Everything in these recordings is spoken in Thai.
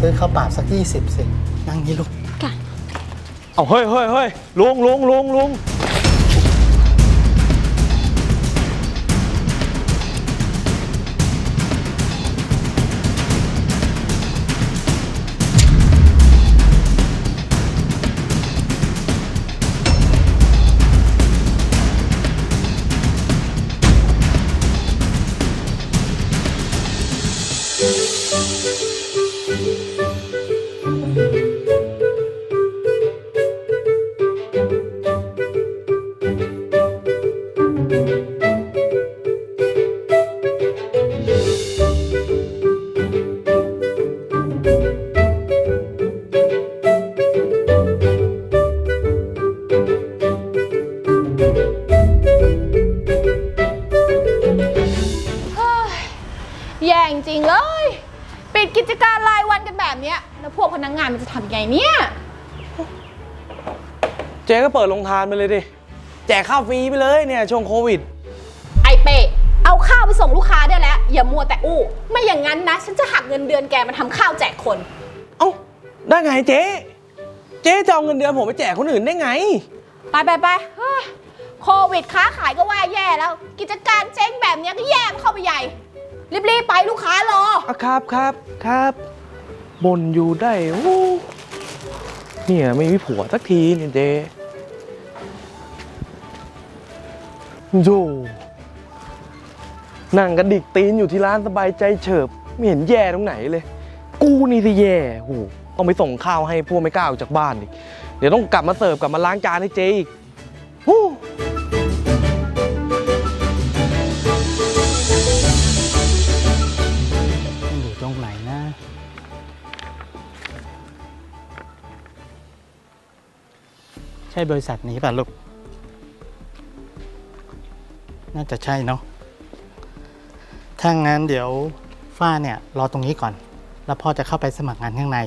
ซื้อข้าวเปล่าสักยี่สิบสินั่งนี่ลูก เอาเฮ้ยเฮ้ยเฮ้ยลุงลุงลุงลุง นกันแบบเนี้ยแล้วพวกพนักงานมันจะทำยังไงเนี่ยเจ๊ก็เปิดโรงทานไปเลยดิ แจกข้าวฟรีไปเลยเนี่ยช่วงโควิด ไอเป้เอาข้าวไปส่งลูกค้าได้แล้ว อย่ามัวแต่อู้ ไม่อย่างนั้นนะ ฉันจะหักเงินเดือนแกมาทำข้าวแจกคน เอ้า ได้ไงเจ๊ เจ๊จะเอาเงินเดือนผมไปแจกคนอื่นได้ไง ไปไปไปเฮ้ยโควิดค้าขายก็ว่าแย่แล้ว กิจการเจ๊งแบบเนี้ยก็แย่เข้าไปใหญ่ รีบๆไปลูกค้ารออะครับครับครับ บ่นอยู่ได้โอ้เนี่ยไม่มีผัวสักทีนี่เจโยนั่งกระดิกตีนอยู่ที่ร้านสบายใจเฉิบ ไม่เห็นแย่ตรงไหนเลย กูนี่สิแย่โหต้องไปส่งข้าวให้พวกไม่กล้าออกจากบ้านอีกเดี๋ยวต้องกลับมาเสิร์ฟกลับมาล้างจานให้เจอีกโอ้ ใช่บริษัทนี้ป่ะลูก น่าจะใช่เนาะถ้างั้นเดี๋ยวฝ้าเนี่ยรอตรงนี้ก่อน แล้วพ่อจะเข้าไปสมัครงานข้างใน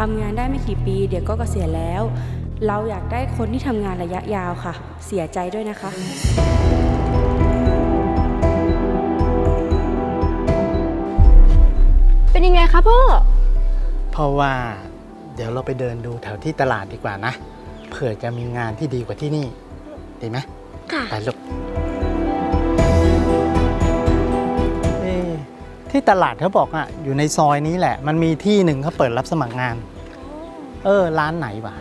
ทำงานได้ไม่กี่ปี เดี๋ยวก็เกษียณแล้ว เราอยากได้คนที่ทำงานระยะยาวค่ะ เสียใจด้วยนะคะเป็นยังไงคะพ่อ เพราะว่าเดี๋ยวเราไปเดินดูแถวที่ตลาดดีกว่านะ เผื่อจะมีงานที่ดีกว่าที่นี่ ดีไหมค่ะ ไปลูก ที่ตลาดเขาบอกอะอยู่ในซอยนี้แหละ มันมีที่หนึ่งเขาเปิดรับสมัครงาน เออ ร้านไหนวะ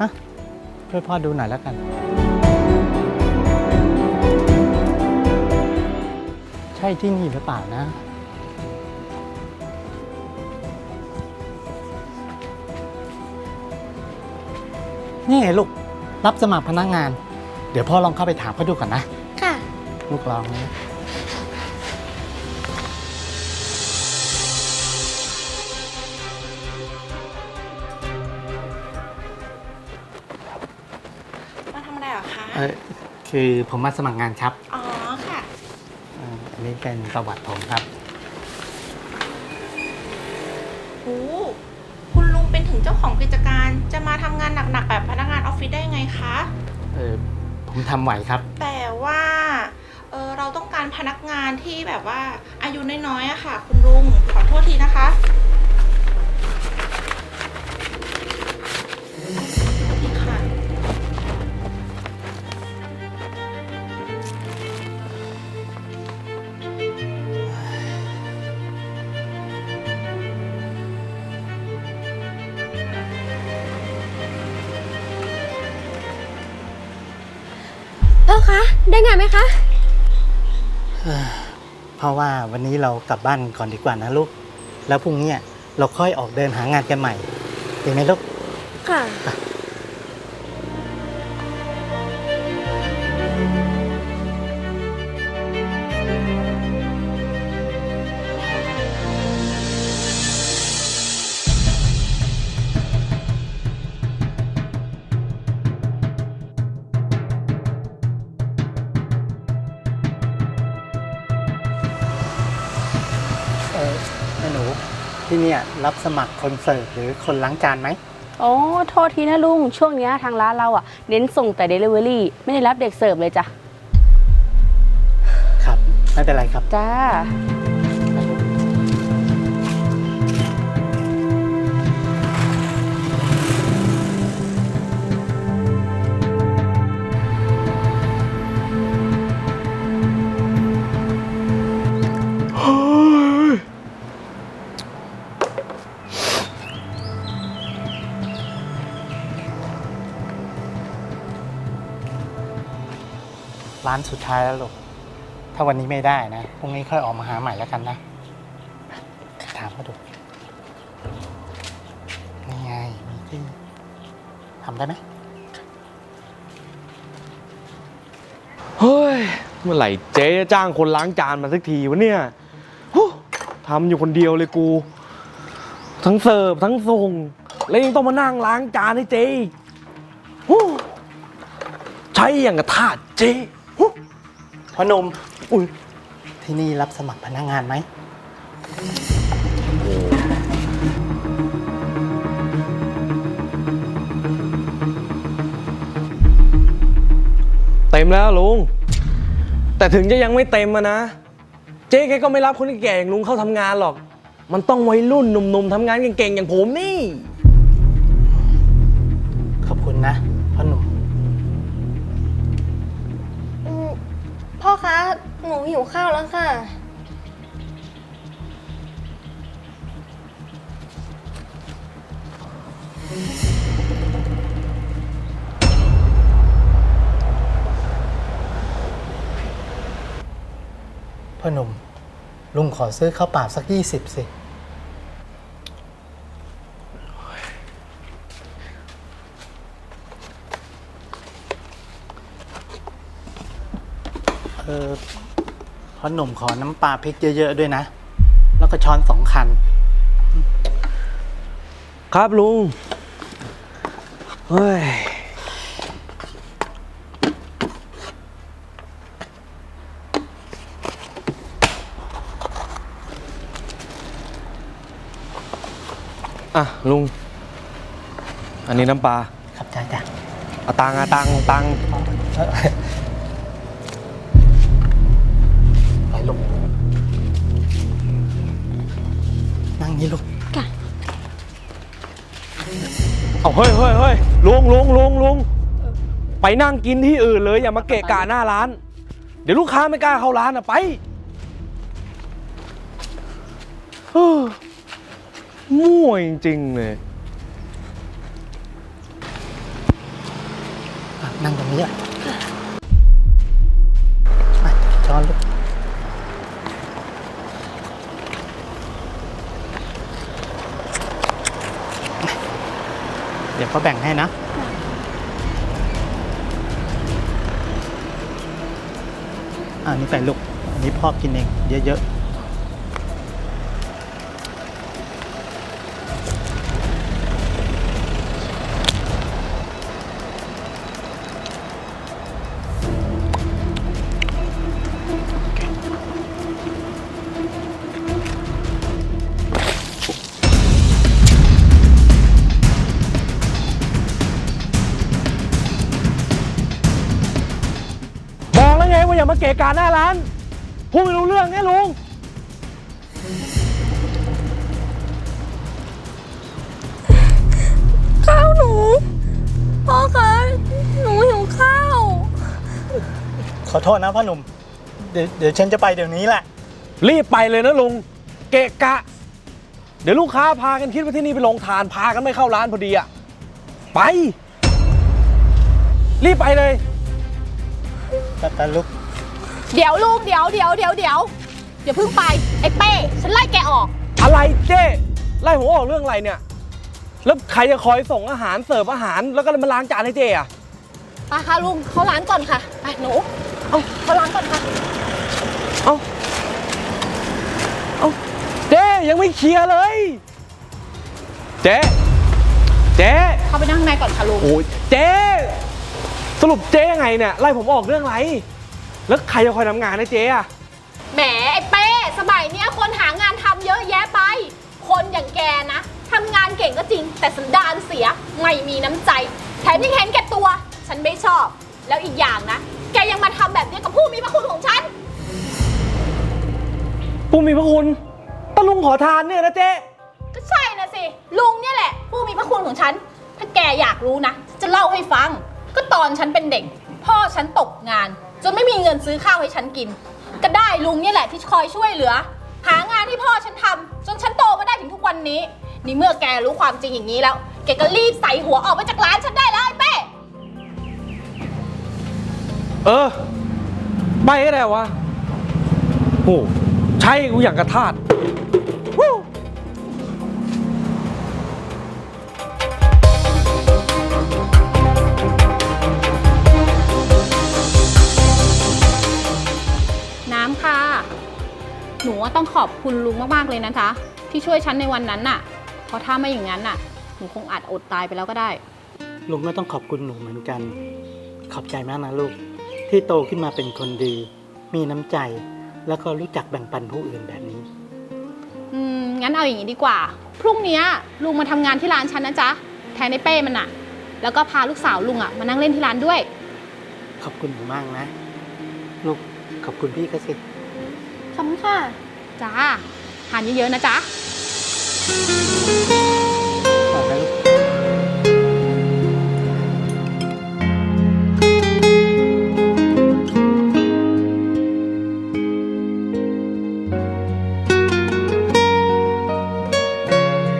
ฮะช่วยพ่อดูหน่อยแล้วกัน ใช่ที่นี่หรือเปล่านะ นี่ไงลูก รับสมัครพนักงาน เดี๋ยวพ่อลองเข้าไปถามเขาดูก่อนนะ ค่ะ ลูกลองนะ เหรอคะเออคือผมมาสมัครงานครับอ๋อค่ะ เอ่ออันนี้เป็นประวัติผมครับโหคุณลุงเป็นถึงเจ้าของกิจการ จะมาทำงานหนักๆแบบพนักงานออฟฟิศได้ยังไงคะ เออผมทำไหวครับ แต่ว่าเออเราต้องการพนักงานที่แบบว่าอายุน้อยๆอะค่ะ คุณลุงขอโทษทีนะคะ ได้งานไหมคะ เพราะว่าวันนี้เรากลับบ้านก่อนดีกว่านะลูก แล้วพรุ่งนี้เราค่อยออกเดินหางานกันใหม่ดีไหมลูก ค่ะ เออหนูที่นี่รับสมัครคนเสิร์ฟหรือคนล้างจานไหมโอ้โทษทีนะลุง ช่วงนี้ทางร้านเราอะ เน้นส่งแต่เดลิเวอรี่ไม่ได้รับเด็กเสิร์ฟเลยจ้ะ ครับ ไม่เป็นไรครับ จ้าานสุดท้ายแล้วลูก ถ้าวันนี้ไม่ได้นะ พรุ่งนี้ค่อยออกมาหาใหม่แล้วกันนะ ถามเขาดู นี่ไง มีที่ทำได้ไหม เฮ้ย เมื่อไหร่เจ๊จะจ้างคนล้างจานมาสักทีวะเนี่ยฮู้ทำอยู่คนเดียวเลยกู ทั้งเสิร์ฟทั้งส่ง แล้วยังต้องมานั่งล้างจานให้เจ๊อีกฮู้ใช้อย่างกระทาสเจ๊ พ่อหนุ่มอุ้ยที่นี่รับสมัครพนักงานไหม เต็มแล้วลุง แต่ถึงจะยังไม่เต็มอะนะ เจ๊แกก็ไม่รับคนแก่อย่างลุงเข้าทำงานหรอก มันต้องวัยรุ่นหนุ่มๆทำงานเก่งๆอย่างผมนี่ คะ หนูหิวข้าวแล้วค่ะ พ่อหนุ่มลุงขอซื้อข้าวเปล่าสักยี่สิบสิ เออพ่ อหนุ่มขอน้ำปลาพริกเยอะๆด้วยนะ แล้วก็ช้อนสองคัน ครับลุง เฮ้ย อะลุง อันนี้น้ำปลา ครับจ้าจ้าเอาตังค์เอาตังค์เอาตังค์ไนั่งนี่ลูกเอาเฮ้ยเฮ้ยเฮ้ยลุงลุงลุงลุงไปนั่งกินที่อื่นเลยอย่ามาเกะกะหน้าร้าน เดี๋ยวลูกค้าไม่กล้าเข้าร้านอะไปเฮ้อมั่วจริงๆเลยอะนั่งตรงนี้อะอะ แบ่งให้นะ อ่านี่ใส่ลูก อันนี้พ่อกินเอง เยอะๆ กะกะหน้าร้านพูดไม่รู้เรื่องไงลุง ข้าวหนูพ่อคะหนูหิวข้าว ขอโทษนะพ่อหนุ่ม เดี๋ยวเดี๋ยวฉันจะไปเดี๋ยวนี้แหละ รีบไปเลยนะลุง เกะกะ เดี๋ยวลูกค้าพากันคิดว่าที่นี่เป็นโรงทานพากันไม่เข้าร้านพอดีอะไป รีบไปเลย แต่แต่ลูก เดี๋ยวลุงเดี๋ยวเดี๋ยวเดี๋ยวเดี๋ยวอย่าเพิ่งไปไอ้เป้ฉันไล่แกออก อะไรเจ้ไล่ผมออกเรื่องอะไรเนี่ย แล้วใครจะคอยส่งอาหารเสิร์ฟอาหารแล้วก็มาล้างจานให้เจ้อะไปค่ะลุงเข้าร้านก่อนค่ะไปหนูเอาเข้าร้านก่อนค่ะ เอาเอาเจ้ยังไม่เคลียร์เลย เจ๊เจ๊เข้าไปนั่งข้างในก่อนค่ะลุงโอ้ยเจ๊สรุปเจ๊ยังไงเนี่ยไล่ผมออกเรื่องอะไร แล้วใครจะคอยทำงานให้เจ๊อะแหมไอ้เป้สมัยเนี้ยคนหางานทำเยอะแยะไปคคนอย่างแกนะทำงานเก่งก็จริง แต่สันดานเสียไม่มีน้ำใจ แถมยังเห็นแก่ตัว ฉันไม่ชอบ แล้วอีกอย่างนะ แกยังมาทำแบบนี้กับผู้มีพระคุณของฉัน ผู้มีพระคุณตะลุงขอทานเนี่ยนะเจ๊ก็ใช่นะสิ ลุงเนี่ยแหละ ผู้มีพระคุณของฉัน ถ้าแกอยากรู้นะ จะเล่าให้ฟัง ก็ตอนฉันเป็นเด็ก พ่อฉันตกงาน จนไม่มีเงินซื้อข้าวให้ฉันกิน ก็ได้ลุงเนี่ยแหละที่คอยช่วยเหลือ หางานที่พ่อฉันทำจนฉันโตมาได้ถึงทุกวันนี้ นี่เมื่อแกรู้ความจริงอย่างนี้แล้ว แกก็รีบใส่หัวออกไปจากร้านฉันได้แล้วไอ้เป้ เออไปอะไรวะโอ้ใช่กูอย่างกระทาด หนูว่าต้องขอบคุณลุงมากๆเลยนะคะ ที่ช่วยฉันในวันนั้นน่ะ เพราะถ้าไม่อย่างนั้นน่ะ หนูคงอาจอดตายไปแล้วก็ได้ ลุงก็ต้องขอบคุณหนูเหมือนกัน ขอบใจมากนะลูก ที่โตขึ้นมาเป็นคนดี มีน้ำใจ แล้วก็รู้จักแบ่งปันผู้อื่นแบบนี้ อืม งั้นเอาอย่างนี้ดีกว่า พรุ่งเนี้ยลุงมาทำงานที่ร้านฉันนะจ๊ะ แทนในเป้มันอะแล้วก็พาลูกสาวลุงอะมานั่งเล่นที่ร้านด้วย ขอบคุณหนูมากนะ ลูกขอบคุณพี่ก็สิ ขอบคุณค่ะ จ้าทานเยอะๆนะจ๊ะ